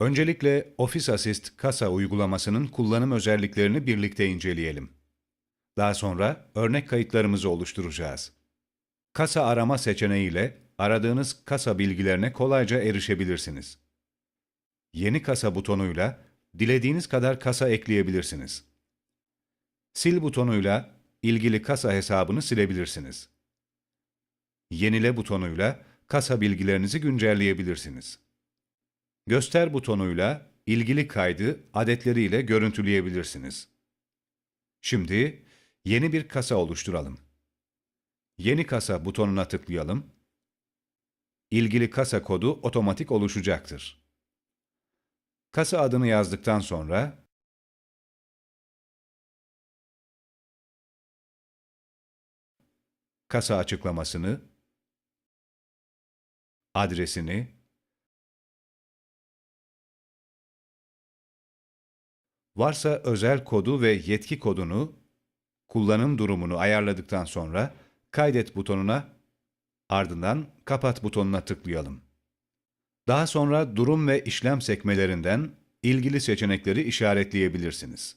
Öncelikle Office Assist kasa uygulamasının kullanım özelliklerini birlikte inceleyelim. Daha sonra örnek kayıtlarımızı oluşturacağız. Kasa arama seçeneğiyle aradığınız kasa bilgilerine kolayca erişebilirsiniz. Yeni kasa butonuyla dilediğiniz kadar kasa ekleyebilirsiniz. Sil butonuyla ilgili kasa hesabını silebilirsiniz. Yenile butonuyla kasa bilgilerinizi güncelleyebilirsiniz. Göster butonuyla ilgili kaydı adetleriyle görüntüleyebilirsiniz. Şimdi yeni bir kasa oluşturalım. Yeni kasa butonuna tıklayalım. İlgili kasa kodu otomatik oluşacaktır. Kasa adını yazdıktan sonra kasa açıklamasını, adresini, varsa özel kodu ve yetki kodunu, kullanım durumunu ayarladıktan sonra kaydet butonuna, ardından kapat butonuna tıklayalım. Daha sonra durum ve işlem sekmelerinden ilgili seçenekleri işaretleyebilirsiniz.